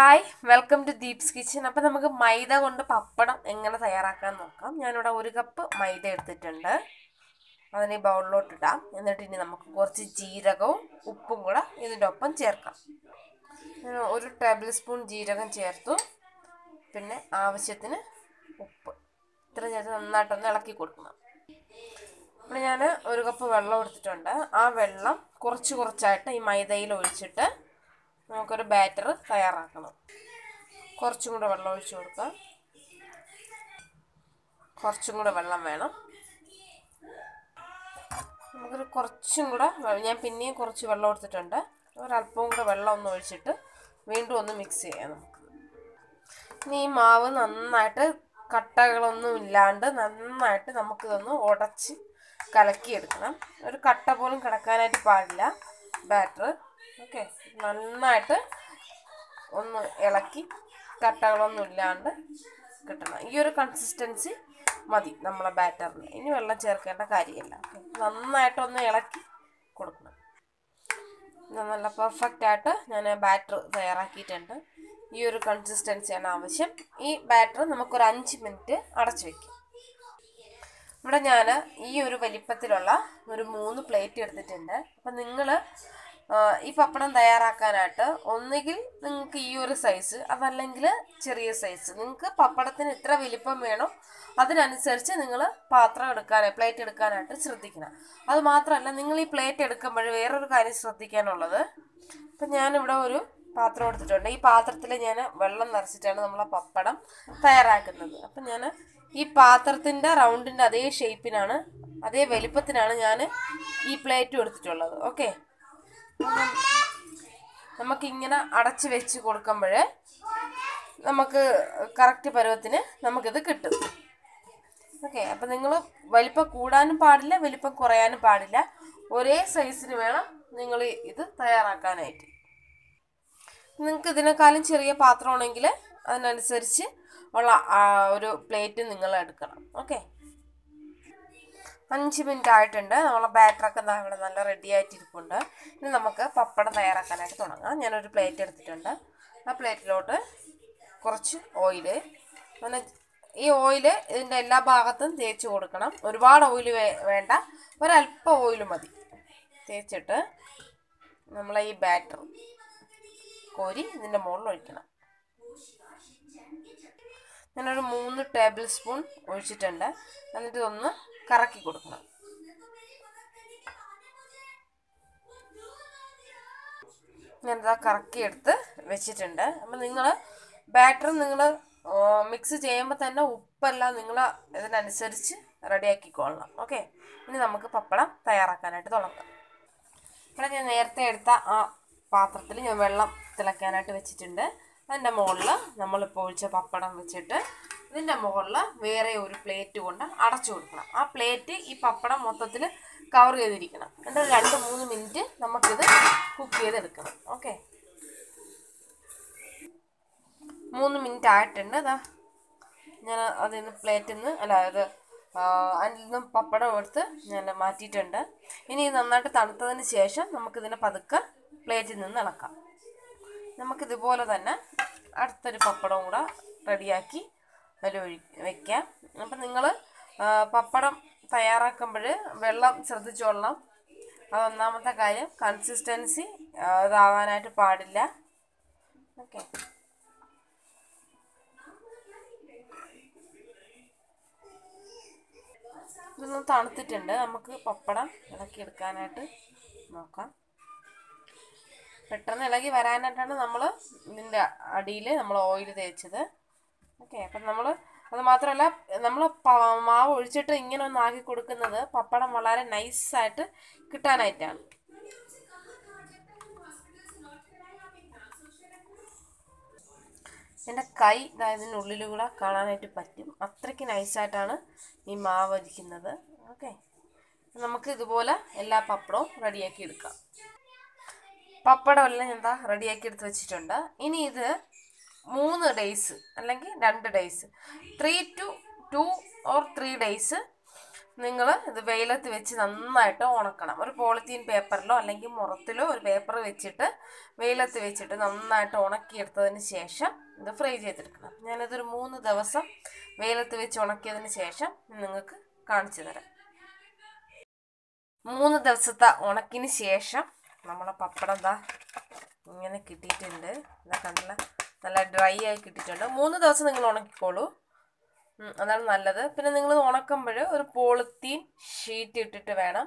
Hi welcome to Deep's kitchen appam നമുക്ക് മൈദ കൊണ്ട് പപ്പടം എങ്ങനെ തയ്യാറാക്കാൻ നോക്കാം. ഞാനിവിടെ ഒരു കപ്പ് മൈദ എടുത്തിട്ടുണ്ട്. അതിനെ ബൗളിലോട്ട് ഇടാം. എന്നിട്ട് ഇനി നമുക്ക് കുറച്ച് ജീരകവും ഉപ്പും കൂടെ ഇതിന്റെ ഒപ്പം ചേർക്കാം. ഞാൻ ഒരു ടേബിൾ സ്പൂൺ ജീരകം ചേർത്തു. പിന്നെ ആവശ്യത്തിന് ഉപ്പ്. ഇത്ര ചേർത്ത് നന്നായിട്ടൊന്ന് ഇളക്കി കൊടുക്കണം. അപ്പോൾ ഞാൻ ഒരു കപ്പ് വെള്ളം എടുത്തിട്ടുണ്ട്. ആ വെള്ളം കുറച്ച് കുറച്ചായിട്ട് ഈ മൈദയിൽ ഒഴിച്ചിട്ട് നമുക്കൊരു ബാറ്റർ തയ്യാറാക്കണം. കുറച്ചും കൂടെ വെള്ളം ഒഴിച്ചു കൊടുക്കാം കുറച്ചും കൂടെ വെള്ളം വേണം. നമുക്കൊരു കുറച്ചും കൂടെ ഞാൻ പിന്നെയും കുറച്ച് വെള്ളം എടുത്തിട്ടുണ്ട് ഒരല്പവും കൂടെ വെള്ളം ഒന്ന് ഒഴിച്ചിട്ട് വീണ്ടും ഒന്ന് മിക്സ് ചെയ്യാം നമുക്ക്. ഇനി ഈ മാവ് നന്നായിട്ട് കട്ടകളൊന്നും ഇല്ലാണ്ട് നന്നായിട്ട് നമുക്കിതൊന്ന് ഉടച്ച് കലക്കിയെടുക്കണം. ഒരു കട്ട പോലും കിടക്കാനായിട്ട് പാടില്ല ബാറ്റർ ഓക്കെ. നന്നായിട്ട് ഒന്ന് ഇളക്കി കട്ടകളൊന്നും ഇല്ലാണ്ട് കിട്ടണം. ഈ ഒരു കൺസിസ്റ്റൻസി മതി നമ്മളെ ബാറ്ററിന് ഇനി വെള്ളം ചേർക്കേണ്ട കാര്യമില്ല. നന്നായിട്ടൊന്ന് ഇളക്കി കൊടുക്കണം. ഇന്ന് നല്ല പെർഫെക്റ്റ് ആയിട്ട് ഞാൻ ബാറ്റർ തയ്യാറാക്കിയിട്ടുണ്ട്. ഈ ഒരു കൺസിസ്റ്റൻസിയാണ് ആവശ്യം. ഈ ബാറ്റർ നമുക്കൊരു അഞ്ച് മിനിറ്റ് അടച്ചു വെക്കും. ഇവിടെ ഞാൻ ഈ ഒരു വലിപ്പത്തിലുള്ള ഒരു മൂന്ന് പ്ലേറ്റ് എടുത്തിട്ടുണ്ട്. അപ്പം നിങ്ങൾ ഈ പപ്പടം തയ്യാറാക്കാനായിട്ട് ഒന്നുകിൽ നിങ്ങൾക്ക് ഈ ഒരു സൈസ് അതല്ലെങ്കിൽ ചെറിയ സൈസ് നിങ്ങൾക്ക് പപ്പടത്തിന് എത്ര വലിപ്പം വേണോ അതിനനുസരിച്ച് നിങ്ങൾ പാത്രം എടുക്കാനായി പ്ലേറ്റ് എടുക്കാനായിട്ട് ശ്രദ്ധിക്കണം. അത് മാത്രമല്ല നിങ്ങൾ ഈ പ്ലേറ്റ് എടുക്കുമ്പോൾ വേറൊരു കാര്യം ശ്രദ്ധിക്കാനുള്ളത്. ഇപ്പം ഞാനിവിടെ ഒരു പാത്രം എടുത്തിട്ടുണ്ട്. ഈ പാത്രത്തിൽ ഞാൻ വെള്ളം നിറച്ചിട്ടാണ് നമ്മളെ പപ്പടം തയ്യാറാക്കുന്നത്. അപ്പം ഞാൻ ഈ പാത്രത്തിന്റെ റൗണ്ടിന്റെ അതേ ഷേപ്പിനാണ് അതേ വലിപ്പത്തിനാണ് ഞാൻ ഈ പ്ലേറ്റ് എടുത്തിട്ടുള്ളത്. ഓക്കെ നമുക്കിങ്ങനെ അടച്ച് വെച്ച് കൊടുക്കുമ്പോൾ നമുക്ക് കറക്റ്റ് പരുവത്തിന് നമുക്കിത് കിട്ടും. ഓക്കെ അപ്പം നിങ്ങൾ വലിപ്പം കൂടാനും പാടില്ല വലിപ്പം കുറയാനും പാടില്ല. ഒരേ സൈസിന് വേണം നിങ്ങൾ ഇത് തയ്യാറാക്കാനായിട്ട്. നിങ്ങൾക്ക് ഇതിനേക്കാളും ചെറിയ പാത്രമാണെങ്കിൽ അതിനനുസരിച്ച് ഉള്ള ഒരു പ്ലേറ്റ് നിങ്ങൾ എടുക്കണം. ഓക്കെ അഞ്ച് മിനിറ്റ് ആയിട്ടുണ്ട് നമ്മളെ ബാറ്ററൊക്കെ എന്താ ഇവിടെ നല്ല റെഡി ആയിട്ടിരിപ്പുണ്ട്. ഇനി നമുക്ക് പപ്പടം തയ്യാറാക്കാനായിട്ട് തുടങ്ങാം. ഞാനൊരു പ്ലേറ്റ് എടുത്തിട്ടുണ്ട്. ആ പ്ലേറ്റിലോട്ട് കുറച്ച് ഓയിൽ അങ്ങനെ ഈ ഓയിൽ ഇതിന്റെ എല്ലാ ഭാഗത്തും തേച്ച് കൊടുക്കണം. ഒരുപാട് ഓയിൽ വേണ്ട. ഒരല്പം ഓയിൽ മതി. തേച്ചിട്ട് നമ്മളെ ഈ ബാറ്റർ കോരി ഇതിന്റെ മുകളിൽ ഒഴിക്കണം. ഞാനൊരു മൂന്ന് ടേബിൾ സ്പൂൺ ഒഴിച്ചിട്ടുണ്ട്. എന്നിട്ട് ഇതൊന്ന് കറക്കി കൊടുക്കണം. ഞാനിതാ കറക്കി എടുത്ത് വെച്ചിട്ടുണ്ട്. അപ്പം നിങ്ങൾ ബാറ്റർ നിങ്ങൾ മിക്സ് ചെയ്യുമ്പോൾ തന്നെ ഉപ്പെല്ലാം നിങ്ങൾ ഇതിനനുസരിച്ച് റെഡിയാക്കിക്കൊള്ളണം ഓക്കെ? ഇനി നമുക്ക് പപ്പടം തയ്യാറാക്കാനായിട്ട് തുടങ്ങാം. ഇവിടെ ഞാൻ നേരത്തെ എടുത്ത ആ പാത്രത്തിൽ ഞാൻ വെള്ളം തിളയ്ക്കാനായിട്ട് വെച്ചിട്ടുണ്ട്. അതിന്റെ മുകളിൽ നമ്മളിപ്പോൾ ഒഴിച്ച പപ്പടം വെച്ചിട്ട് ഇതിന്റെ മുകളിൽ വേറെ ഒരു പ്ലേറ്റ് കൊണ്ട് അടച്ചു കൊടുക്കണം. ആ പ്ലേറ്റ് ഈ പപ്പടം മൊത്തത്തിൽ കവർ ചെയ്തിരിക്കണം. എന്നിട്ട് രണ്ട് മൂന്ന് മിനിറ്റ് നമുക്കിത് കുക്ക് ചെയ്തെടുക്കണം. ഓക്കെ? മൂന്ന് മിനിറ്റ് ആയിട്ടുണ്ട്. അതാ ഞാൻ അതിൽ നിന്ന് പ്ലേറ്റിൽ നിന്ന് അല്ല അത് അതിൽ നിന്നും പപ്പടം എടുത്ത് ഞാൻ മാറ്റിയിട്ടുണ്ട്. ഇനി നന്നായിട്ട് തണുത്തതിന് ശേഷം നമുക്കിതിനെ പതുക്കെ പ്ലേറ്റിൽ നിന്ന് ഇളക്കാം. നമുക്കിതുപോലെ തന്നെ അടുത്തൊരു പപ്പടവും കൂടെ റെഡിയാക്കി അതിൽ ഒഴി വെക്കാം. അപ്പം നിങ്ങൾ പപ്പടം തയ്യാറാക്കുമ്പോൾ വെള്ളം ശ്രദ്ധിച്ചോളണം അതൊന്നാമത്തെ കാര്യം കൺസിസ്റ്റൻസി ഇതാവാനായിട്ട് പാടില്ല. ഓക്കെ. ഇതൊന്ന് തണുത്തിട്ടുണ്ട്. നമുക്ക് പപ്പടം ഇളക്കിയെടുക്കാനായിട്ട് നോക്കാം. പെട്ടെന്ന് ഇളകി വരാനായിട്ടാണ് നമ്മൾ ഇതിന്റെ അടിയിൽ നമ്മൾ ഓയിൽ തേച്ചത്. ഓക്കെ അപ്പം നമ്മൾ അത് മാത്രമല്ല നമ്മൾ മാവ് ഒഴിച്ചിട്ട് ഇങ്ങനെ ഒന്ന് ആക്കി കൊടുക്കുന്നത് പപ്പടം വളരെ നൈസായിട്ട് കിട്ടാനായിട്ടാണ്. എന്റെ കൈ ഇതിനുള്ളിലൂടെ കാണാനായിട്ട് പറ്റും. അത്രയ്ക്ക് നൈസായിട്ടാണ് ഈ മാവ് വരിക്കുന്നത് ഓക്കെ നമുക്ക് ഇതുപോലെ എല്ലാ പപ്പടവും റെഡിയാക്കി എടുക്കാം. പപ്പടം എല്ലാം എന്താ റെഡിയാക്കി എടുത്ത് വെച്ചിട്ടുണ്ട്. ഇനി ഇത് മൂന്ന് ഡേയ്സ് അല്ലെങ്കിൽ രണ്ട് days three two two or three days നിങ്ങൾ ഇത് വെയിലത്ത് വെച്ച് നന്നായിട്ട് ഉണക്കണം. ഒരു പോളിത്തീൻ പേപ്പറിലോ അല്ലെങ്കിൽ മുറത്തിലോ ഒരു പേപ്പർ വെച്ചിട്ട് വെയിലത്ത് വെച്ചിട്ട് നന്നായിട്ട് ഉണക്കിയെടുത്തതിന് ശേഷം ഇത് ഫ്രൈ ചെയ്തെടുക്കണം. ഞാനിതൊരു മൂന്ന് ദിവസം വെയിലത്ത് വെച്ച് ഉണക്കിയതിന് ശേഷം നിങ്ങൾക്ക് കാണിച്ചു തരാം. മൂന്ന് ദിവസത്തെ ഉണക്കിന് ശേഷം നമ്മളെ പപ്പടം എന്താ ഇങ്ങനെ കിട്ടിയിട്ടുണ്ട്. ഇതാ കണ്ടില്ല? നല്ല ഡ്രൈ ആയി കിട്ടിയിട്ടുണ്ട്. മൂന്ന് ദിവസം നിങ്ങൾ ഉണക്കിക്കോളൂ. അതാണ് നല്ലത്. പിന്നെ നിങ്ങൾ ഉണക്കുമ്പോൾ ഒരു പോളിത്തീൻ ഷീറ്റ് ഇട്ടിട്ട് വേണം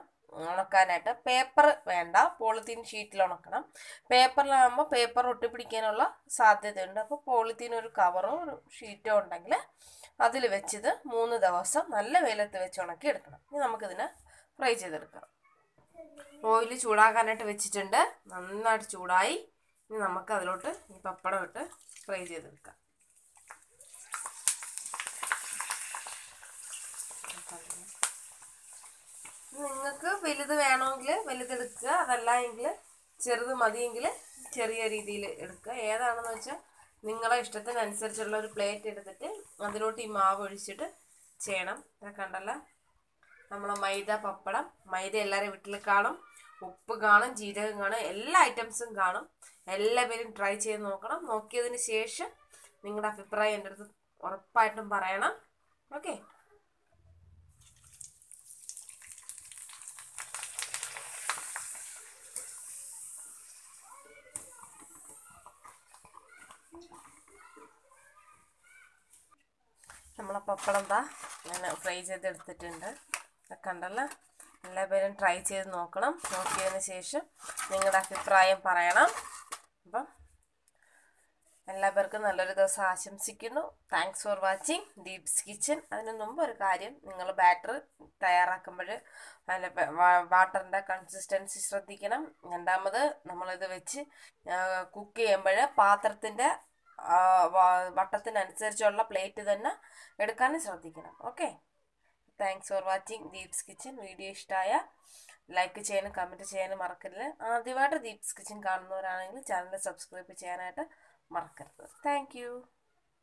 ഉണക്കാനായിട്ട്. പേപ്പർ വേണ്ട പോളിത്തീൻ ഷീറ്റിൽ ഉണക്കണം. പേപ്പറിലാകുമ്പോൾ പേപ്പർ ഒട്ടിപ്പിടിക്കാനുള്ള സാധ്യതയുണ്ട്. അപ്പോൾ പോളിത്തീൻ ഒരു കവറോ ഒരു ഷീറ്റോ ഉണ്ടെങ്കിൽ അതിൽ വെച്ചിത് മൂന്ന് ദിവസം നല്ല വെയിലത്ത് വെച്ച് ഉണക്കി എടുക്കണം ഇനി നമുക്കിതിനെ ഫ്രൈ ചെയ്തെടുക്കാം. ഓയിൽ ചൂടാക്കാനായിട്ട് വെച്ചിട്ടുണ്ട്. നന്നായിട്ട് ചൂടായി. ഇനി നമുക്ക് അതിലോട്ട് ഈ പപ്പടം ഇട്ട് ഫ്രൈ ചെയ്തെടുക്കാം നിങ്ങൾക്ക് വലുത് വേണമെങ്കിൽ വലുതെടുക്കുക അതല്ല എങ്കിൽ ചെറുത് മതിയെങ്കിൽ ചെറിയ രീതിയിൽ എടുക്കുക. ഏതാണെന്ന് വെച്ചാൽ നിങ്ങളെ ഇഷ്ടത്തിനനുസരിച്ചുള്ള ഒരു പ്ലേറ്റ് എടുത്തിട്ട് അതിലോട്ട് ഈ മാവ് ഒഴിച്ചിട്ട് ചെയ്യണം. കണ്ടല്ല? നമ്മളെ മൈദ പപ്പടം. മൈദ എല്ലാവരും വീട്ടിൽ കാണും. ഉപ്പ് കാണും ജീരകം കാണും എല്ലാ ഐറ്റംസും കാണും. എല്ലാവരും ട്രൈ ചെയ്ത് നോക്കണം. നോക്കിയതിന് ശേഷം നിങ്ങളുടെ അഭിപ്രായം എന്റെ അടുത്ത് ഉറപ്പായിട്ടും പറയണം. ഓക്കെ നമ്മളെ പപ്പടം എന്താ ഞാൻ ഫ്രൈ ചെയ്തെടുത്തിട്ടുണ്ട്. കണ്ടല്ലോ? എല്ലാവരും ട്രൈ ചെയ്ത് നോക്കണം. നോക്കിയതിന് ശേഷം നിങ്ങളുടെ അഭിപ്രായം പറയണം. അപ്പം എല്ലാവർക്കും നല്ലൊരു ദിവസം ആശംസിക്കുന്നു. Thanks for watching Deep's kitchen അതിന് മുമ്പ് ഒരു കാര്യം നിങ്ങൾ ബാറ്റർ തയ്യാറാക്കുമ്പോൾ അതിന്റെ വാട്ടറിന്റെ കൺസിസ്റ്റൻസി ശ്രദ്ധിക്കണം. രണ്ടാമത് നമ്മളിത് വെച്ച് കുക്ക് ചെയ്യുമ്പോൾ പാത്രത്തിന്റെ വട്ടത്തിനനുസരിച്ചുള്ള പ്ലേറ്റ് തന്നെ എടുക്കാനും ശ്രദ്ധിക്കണം. Okay thanks for watching Deep's kitchen video ഇഷ്ടമായ ലൈക്ക് ചെയ്യാനും കമന്റ് ചെയ്യാനും മറക്കരുത്. ആദ്യമായിട്ട് ദീപ്സ് കിച്ചൻ കാണുന്നവരാണെങ്കിൽ ചാനൽ സബ്സ്ക്രൈബ് ചെയ്യാനായിട്ട് മറക്കരുത്. താങ്ക്